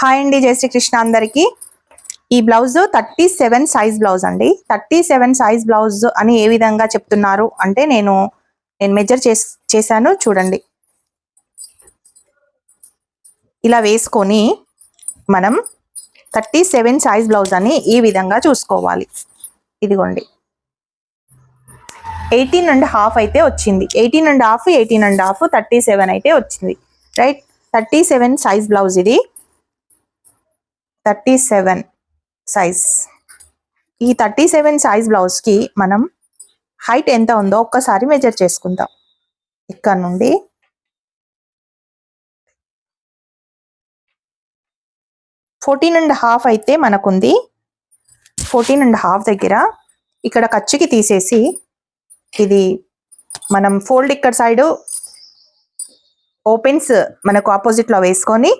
Hi అండి జై శ్రీకృష్ణ అందరికి. ఈ blouse thirty seven size blouse అండి. థర్టీ సెవెన్ సైజ్ బ్లౌజ్ అని ఏ విధంగా చెప్తున్నారు అంటే నేను నేను మెజర్ చేశాను చూడండి. ఇలా వేసుకొని మనం థర్టీ సెవెన్ సైజ్ బ్లౌజ్ అని ఈ విధంగా చూసుకోవాలి. ఇదిగోండి. ఎయిటీన్ అండ్ హాఫ్ అయితే వచ్చింది. Eighteen and half eighteen and half thirty seven అయితే వచ్చింది. Right? Thirty seven size blouse ఇది. థర్టీ సెవెన్ సైజ్ ఈ థర్టీ సెవెన్ సైజ్ బ్లౌజ్కి మనం హైట్ ఎంత ఉందో ఒక్కసారి మెజర్ చేసుకుందాం. ఇక్కడ నుండి ఫోర్టీన్ అండ్ హాఫ్ అయితే మనకుంది. ఫోర్టీన్ అండ్ హాఫ్ దగ్గర ఇక్కడ ఖర్చుకి తీసేసి ఇది మనం ఫోల్డ్ ఇక్కడ సైడ్ ఓపెన్స్ మనకు ఆపోజిట్లో వేసుకొని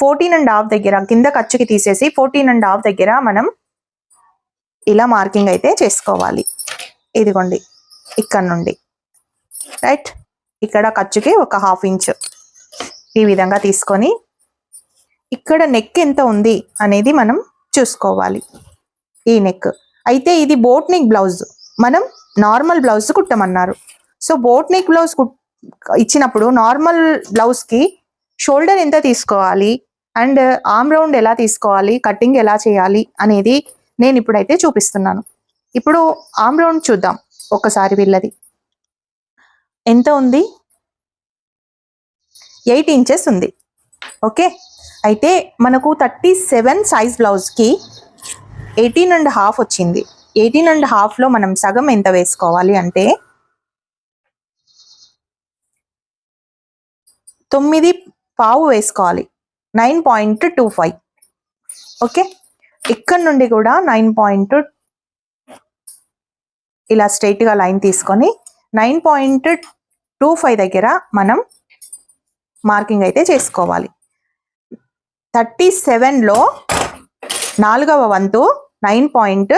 ఫోర్టీన్ అండ్ హాఫ్ దగ్గర కింద ఖర్చుకి తీసేసి ఫోర్టీన్ అండ్ హాఫ్ దగ్గర మనం ఇలా మార్కింగ్ అయితే చేసుకోవాలి. ఇదిగోండి ఇక్కడ నుండి. రైట్ ఇక్కడ ఖర్చుకి ఒక హాఫ్ ఇంచ్ ఈ విధంగా తీసుకొని ఇక్కడ నెక్ ఎంత ఉంది అనేది మనం చూసుకోవాలి. ఈ నెక్ అయితే ఇది బోట్ నెక్ బ్లౌజ్ మనం నార్మల్ బ్లౌజ్ కుట్టమన్నారు. సో బోట్ నెక్ బ్లౌజ్ ఇచ్చినప్పుడు నార్మల్ బ్లౌజ్కి షోల్డర్ ఎంత తీసుకోవాలి? అండ్ ఆర్మ్ రౌండ్ ఎలా తీసుకోవాలి? కటింగ్ ఎలా చేయాలి? అనేది నేను ఇప్పుడైతే చూపిస్తున్నాను. ఇప్పుడు ఆర్మ్ రౌండ్ చూద్దాం ఒక్కసారి వీళ్ళది. ఎంత ఉంది? ఎయిట్ ఇంచెస్ ఉంది. ఓకే? అయితే మనకు థర్టీ సెవెన్ సైజ్ బ్లౌజ్కి ఎయిటీన్ అండ్ హాఫ్ వచ్చింది. ఎయిటీన్ అండ్ హాఫ్లో మనం సగం ఎంత వేసుకోవాలి అంటే తొమ్మిది పావు వేసుకోవాలి. Nine point two five. Okay? ఇక్కడ నుండి కూడా నైన్ పాయింట్ ఇలా స్ట్రైట్గా లైన్ తీసుకొని నైన్ పాయింట్ టూ ఫైవ్ దగ్గర మనం మార్కింగ్ అయితే చేసుకోవాలి. థర్టీ సెవెన్లో నాలుగవ వంతు నైన్ పాయింట్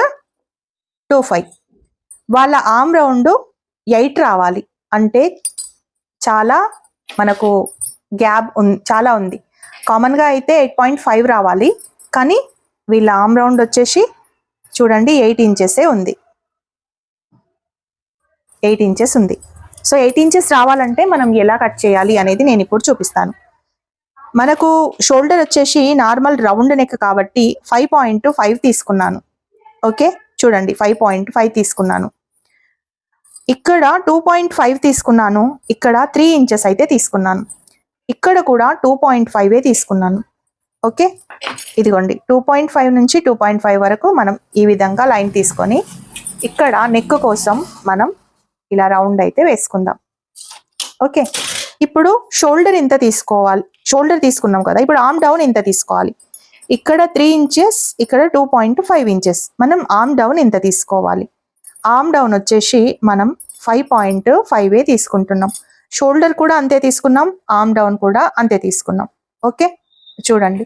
టూ ఫైవ్. వాళ్ళ ఆమ్ రౌండ్ ఎయిట్ రావాలి. అంటే చాలా మనకు గ్యాప్ ఉంది చాలా ఉంది. కామన్గా అయితే ఎయిట్ పాయింట్ ఫైవ్ రావాలి. కానీ వీళ్ళ ఆమ్ రౌండ్ వచ్చేసి చూడండి ఎయిట్ ఇంచెసే ఉంది. ఎయిట్ ఇంచెస్ ఉంది. సో ఎయిట్ ఇంచెస్ రావాలంటే మనం ఎలా కట్ చేయాలి అనేది నేను ఇప్పుడు చూపిస్తాను. మనకు షోల్డర్ వచ్చేసి నార్మల్ రౌండ్ నెక్ కాబట్టి ఫైవ్ పాయింట్ ఫైవ్ తీసుకున్నాను. ఓకే? చూడండి ఫైవ్ పాయింట్ ఫైవ్ తీసుకున్నాను. ఇక్కడ టూ పాయింట్ ఫైవ్ తీసుకున్నాను. ఇక్కడ త్రీ ఇంచెస్ అయితే తీసుకున్నాను. ఇక్కడ కూడా టూ పాయింట్ ఫైవే తీసుకున్నాను. ఓకే? ఇదిగోండి టూ పాయింట్ ఫైవ్ నుంచి టూ పాయింట్ ఫైవ్ వరకు మనం ఈ విధంగా లైన్ తీసుకొని ఇక్కడ నెక్ కోసం మనం ఇలా రౌండ్ అయితే వేసుకుందాం. ఓకే? ఇప్పుడు షోల్డర్ ఎంత తీసుకోవాలి? షోల్డర్ తీసుకున్నాం కదా ఇప్పుడు ఆమ్ డౌన్ ఎంత తీసుకోవాలి? ఇక్కడ త్రీ ఇంచెస్ ఇక్కడ టూ పాయింట్ ఫైవ్ ఇంచెస్ మనం ఆమ్ డౌన్ ఎంత తీసుకోవాలి? ఆమ్ డౌన్ వచ్చేసి మనం ఫైవ్ పాయింట్ ఫైవ్ ఏ తీసుకుంటున్నాం. షోల్డర్ కూడా అంతే తీసుకున్నాం ఆర్మ్ డౌన్ కూడా అంతే తీసుకున్నాం. ఓకే చూడండి.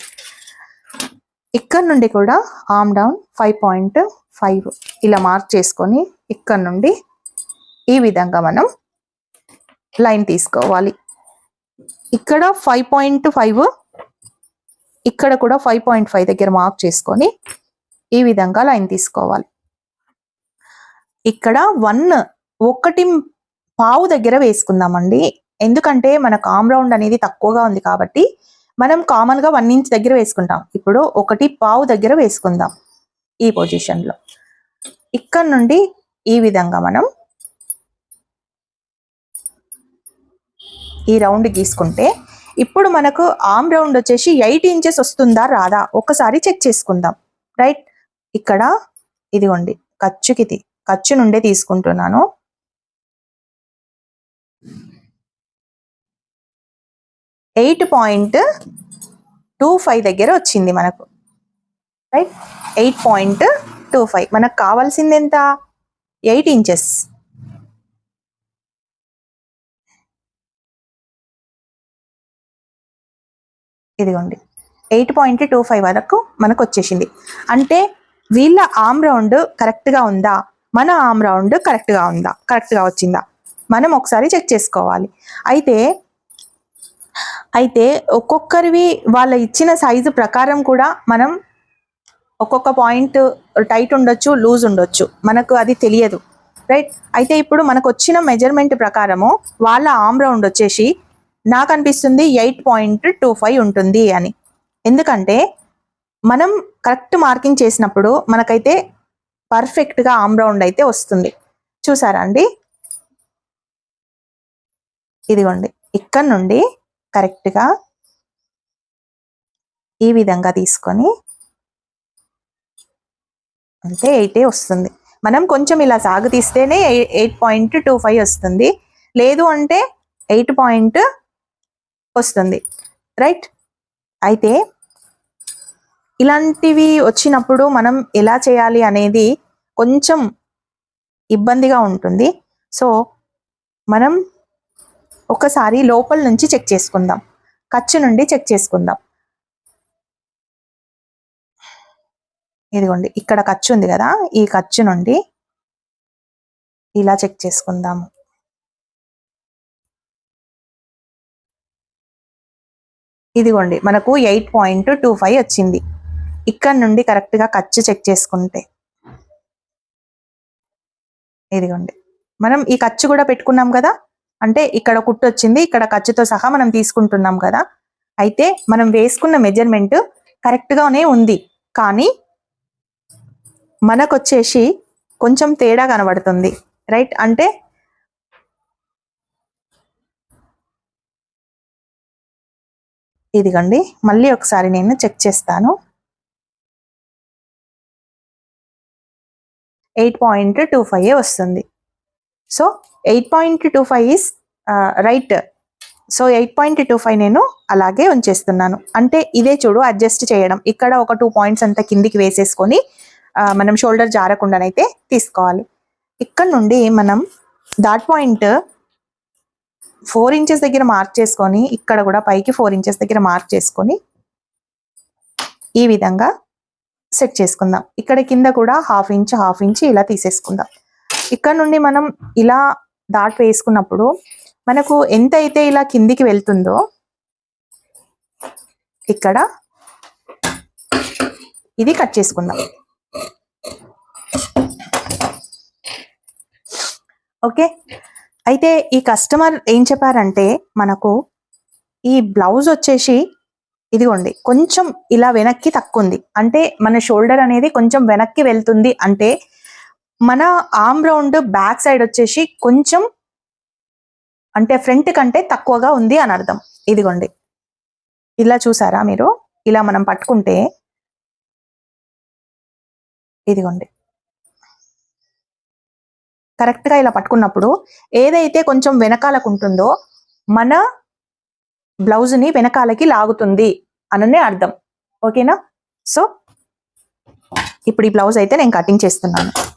ఇక్కడ నుండి కూడా arm down five point five ఇలా మార్క్ చేసుకొని ఇక్కడ నుండి ఈ విధంగా మనం లైన్ తీసుకోవాలి. ఇక్కడ ఫైవ్ పాయింట్ ఫైవ్ ఇక్కడ కూడా ఫైవ్ పాయింట్ ఫైవ్ దగ్గర మార్క్ చేసుకొని ఈ విధంగా లైన్ తీసుకోవాలి. ఇక్కడ వన్ ఒకటి పావు దగ్గర వేసుకుందామండి. ఎందుకంటే మన ఆమ్ రౌండ్ అనేది తక్కువగా ఉంది కాబట్టి మనం కామన్గా వన్ ఇంచ్ దగ్గర వేసుకుంటాం. ఇప్పుడు ఒకటి పావు దగ్గర వేసుకుందాం ఈ పొజిషన్లో. ఇక్కడ నుండి ఈ విధంగా మనం ఈ రౌండ్ గీసుకుంటే ఇప్పుడు మనకు ఆమ్ రౌండ్ వచ్చేసి ఎయిట్ ఇంచెస్ వస్తుందా రాదా? ఒకసారి చెక్ చేసుకుందాం. రైట్? ఇక్కడ ఇదిగోండి. ఖర్చుకి ఇది ఖర్చు నుండే తీసుకుంటున్నాను. ఎయిట్ పాయింట్ టూ ఫైవ్ దగ్గర వచ్చింది మనకు. Right? Eight point two five. మనకు కావాల్సింది ఎంత? Eight inches. ఇదిగోండి. ఎయిట్ పాయింట్ టూ ఫైవ్ వరకు మనకు వచ్చేసింది. అంటే వీళ్ళ ఆమ్ రౌండ్ కరెక్ట్గా ఉందా? మన ఆమ్ రౌండ్ కరెక్ట్గా ఉందా? కరెక్ట్గా వచ్చిందా? మనం ఒకసారి చెక్ చేసుకోవాలి. అయితే అయితే ఒక్కొక్కరివి వాళ్ళ ఇచ్చిన సైజు ప్రకారం కూడా మనం ఒక్కొక్క పాయింట్ టైట్ ఉండొచ్చు లూజ్ ఉండొచ్చు. మనకు అది తెలియదు. రైట్? అయితే ఇప్పుడు మనకు వచ్చిన మెజర్మెంట్ ప్రకారము వాళ్ళ ఆమ్ రౌండ్ వచ్చేసి నాకు అనిపిస్తుంది ఎయిట్ పాయింట్ టూ ఫైవ్ ఉంటుంది అని. ఎందుకంటే మనం కరెక్ట్ మార్కింగ్ చేసినప్పుడు మనకైతే పర్ఫెక్ట్గా ఆమ్ రౌండ్ అయితే వస్తుంది. చూసారా అండి? ఇదిగోండి ఇక్కడ నుండి కరెక్ట్గా ఈ విధంగా తీసుకొని అంటే ఎయిటే వస్తుంది. మనం కొంచెం ఇలా సాగు తీస్తేనే ఎయిట్ పాయింట్ టూ ఫైవ్ వస్తుంది. లేదు అంటే ఎయిట్ పాయింట్ వస్తుంది. రైట్? అయితే ఇలాంటివి వచ్చినప్పుడు మనం ఎలా చేయాలి అనేది కొంచెం ఇబ్బందిగా ఉంటుంది. సో మనం ఒకసారి లోపల నుంచి చెక్ చేసుకుందాం. ఖర్చు నుండి చెక్ చేసుకుందాం. ఇదిగోండి ఇక్కడ ఖర్చు ఉంది కదా ఈ ఖర్చు నుండి ఇలా చెక్ చేసుకుందాము ఇదిగోండి మనకు ఎయిట్ పాయింట్ టూ ఫైవ్ వచ్చింది. ఇక్కడ నుండి కరెక్ట్గా ఖర్చు చెక్ చేసుకుంటే. ఇదిగోండి మనం ఈ ఖర్చు కూడా పెట్టుకున్నాం కదా అంటే ఇక్కడ కుట్టు వచ్చింది ఇక్కడ ఖర్చుతో సహా మనం తీసుకుంటున్నాం కదా. అయితే మనం వేసుకున్న మెజర్మెంట్ కరెక్ట్గానే ఉంది. కానీ మనకొచ్చేసి కొంచెం తేడా కనబడుతుంది. రైట్ అంటే ఇదిగండి మళ్ళీ ఒకసారి నేను చెక్ చేస్తాను. ఎయిట్ పాయింట్ టూ ఫైవ్ వస్తుంది. So eight point two five is right so eight point two five నేను అలాగే ఉంచేస్తున్నాను. అంటే ఇదే చూడు అడ్జస్ట్ చేయడం. ఇక్కడ ఒక టూ పాయింట్స్ అంతా కిందికి వేసేసుకొని మనం షోల్డర్ జారకుండానైతే తీసుకోవాలి. ఇక్కడ నుండి మనం డాట్ పాయింట్ ఫోర్ ఇంచెస్ దగ్గర మార్క్ చేసుకొని ఇక్కడ కూడా పైకి ఫోర్ ఇంచెస్ దగ్గర మార్క్ చేసుకొని ఈ విధంగా సెట్ చేసుకుందాం. ఇక్కడ కింద కూడా హాఫ్ ఇంచ్ హాఫ్ ఇంచ్ ఇలా తీసేసుకుందాం. ఇక్కడ నుండి మనం ఇలా డాట్ వేసుకున్నప్పుడు మనకు ఎంత అయితే ఇలా కిందికి వెళ్తుందో ఇక్కడ ఇది కట్ చేసుకుందాం. ఓకే? అయితే ఈ కస్టమర్ ఏం చెప్పారంటే మనకు ఈ బ్లౌజ్ వచ్చేసి ఇదిగోండి కొంచెం ఇలా వెనక్కి తక్కువ ఉంది అంటే మన షోల్డర్ అనేది కొంచెం వెనక్కి వెళ్తుంది అంటే మన ఆర్మ్ రౌండ్ బ్యాక్ సైడ్ వచ్చేసి కొంచెం అంటే ఫ్రంట్ కంటే తక్కువగా ఉంది అని అర్థం. ఇదిగోండి. ఇలా చూసారా మీరు? ఇలా మనం పట్టుకుంటే ఇదిగోండి. కరెక్ట్గా ఇలా పట్టుకున్నప్పుడు ఏదైతే కొంచెం వెనకాలకు ఉంటుందో మన బ్లౌజ్ని వెనకాలకి లాగుతుంది అననే అర్థం. ఓకేనా? సో ఇప్పుడు ఈ బ్లౌజ్ అయితే నేను కటింగ్ చేస్తున్నాను.